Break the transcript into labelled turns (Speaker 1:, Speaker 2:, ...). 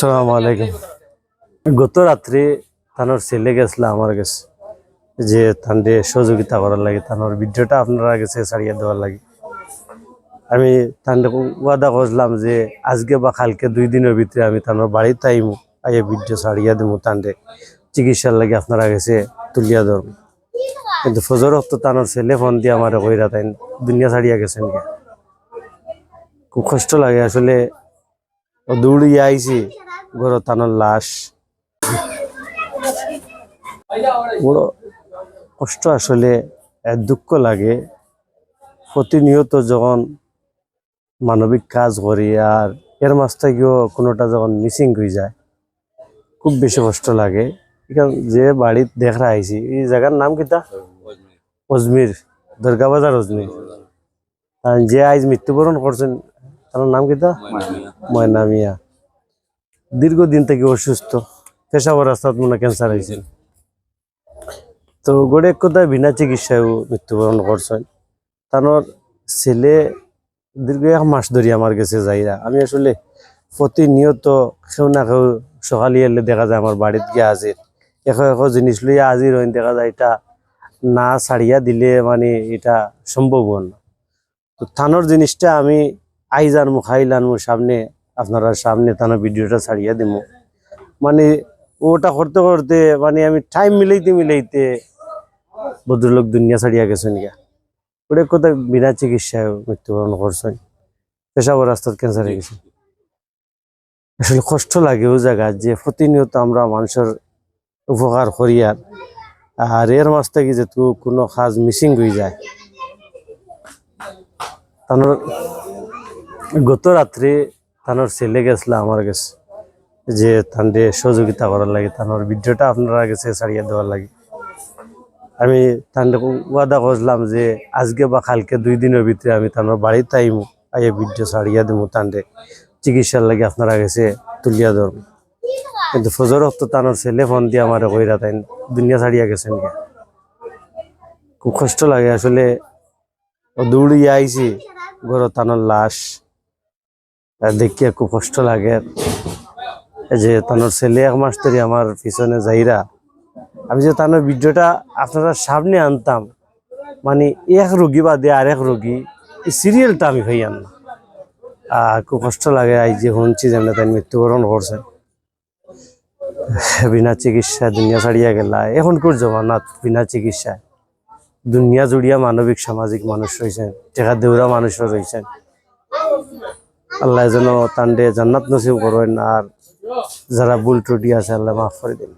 Speaker 1: আসসালামু আলাইকুম। গত রাত্রে তানোর ছেলে গেছিল আমার কাছে, যে তানরে সহযোগিতা করার লাগে, তানোর ভিডিওটা আপনারা কাছে ছাড়িয়ে দেওয়ার লাগে। আমি তানরে ওয়াদা করলাম যে আজকে বা কালকে দুই দিনের ভিতরে আমি তানোর বাড়িতে আইমু, আইয়ে ভিডিও ছাড়িয়ে দেবো তানরে চিকিৎসার লাগে আপনারা কাছে তুলিয়া ধরব। কিন্তু ফজর তো তানোর ছেলে ফোন দিয়ে আমার কইরা তাই দুনিয়া ছাড়িয়া গেছেন খুব কষ্ট লাগে আসলে। দৌড়িয়ে আইছি। গরো তানোর লাশ। বড় কষ্ট আসলে দুঃখ লাগে। প্রতিনিয়ত যখন মানবিক কাজ করি আর এর মাছ থেকেও কোনোটা যখন মিসিং হয়ে যায় খুব বেশি কষ্ট লাগে। এখান যে বাড়িত দেখা আইছি এই জায়গার নাম কিতা অজমির দুর্গাবাজার অজমির। যে আজ মৃত্যুবরণ করছেন তার নাম কিতা ময়না মিয়া। দীর্ঘদিন থেকে অসুস্থ পেশাব রাস্তাত মনে ক্যান্সার হয়েছিল। তো গড়ে কথায় বিনা চিকিৎসায় মৃত্যুবরণ করছেন। তানোর ছেলে দীর্ঘ এক মাস ধরে আমার কাছে যাইরা আমি আসলে প্রতিনিয়ত কেউ না কেউ সকালে এলে দেখা যায় আমার বাড়িত গিয়ে হাজির। এখো এখো জিনিস লইয়া হাজির হইন, দেখা যায় এটা না ছাড়িয়া দিলে মানে এটা সম্ভব না। তো থানোর জিনিসটা আমি আইজ আনমু খাইল আনমু সামনে আপনারা সামনে তানো ভিডিওটা ছাড়িয়ে দিব মানে ওটা করতে করতে মানে আমি টাইম মিলাইতে মিলাইতে ভদ্রলোক দুনিয়া ছাড়িয়া গেছেন গিয়া। ওটা কোথায় বিনা চিকিৎসায় মৃত্যুবরণ করছেন। পেশাব রাস্তার ক্যান্সার হয়ে গেছে। আসলে কষ্ট লাগে ও জায়গা যে প্রতিনিয়ত আমরা মানুষের উপকার করি আর আর এর মাছ থেকে যেহেতু কোনো কাজ মিসিং হয়ে যায়। তানোর গত রাত্রে তানোর ছেলে গেছিল আমার কাছে, যে তানরে সহযোগিতা করার লাগে, তানোর ভিডিওটা আপনারা কাছে ছাড়িয়ে দেওয়ার লাগে। আমি তানরে ওয়াদা করলাম যে আজকে বা কালকে দুই দিনের ভিতরে আমি তানোর বাড়িতে আইমু, আইয়ে ভিডিও ছাড়িয়ে দেবো তানরে। চিকিৎসার লাগে আপনারা কাছে তুলিয়া ধরব। কিন্তু ফজর তো তানোর ছেলে ফোন দিয়ে আমার কইরা তাই দুনিয়া ছাড়িয়া গেছেন খুব কষ্ট লাগে আসলে। দৌড়িয়ে আইছি গরো তানোর লাশ। দেখিয়া খুব কষ্ট লাগে। যে তানোর ছেলে এক মাস ধরে আমার পিছনে যাইরা, আমি যে তানোর ভিডিওটা আপনারা সামনে আনতাম মানে এক রোগী বাদে আর এক রোগী, এই সিরিয়ালটা আমি ভাইয়ান না খুব কষ্ট লাগে, এই যে শুনছি যে তাই মৃত্যুবরণ করছে। বিনা চিকিৎসা দুনিয়া ছাড়িয়া গেলা। এখনকার জমানাত বিনা চিকিৎসায় দুনিয়া জুড়িয়া মানবিক, সামাজিক মানুষ রয়েছেন, টেকা দেউরা মানুষও রয়েছেন। আল্লাহ যেন তান্ডে জান্নাত নসিব করেন আর যারা ভুল ত্রুটি আছে আল্লাহ মাফ করে দিন।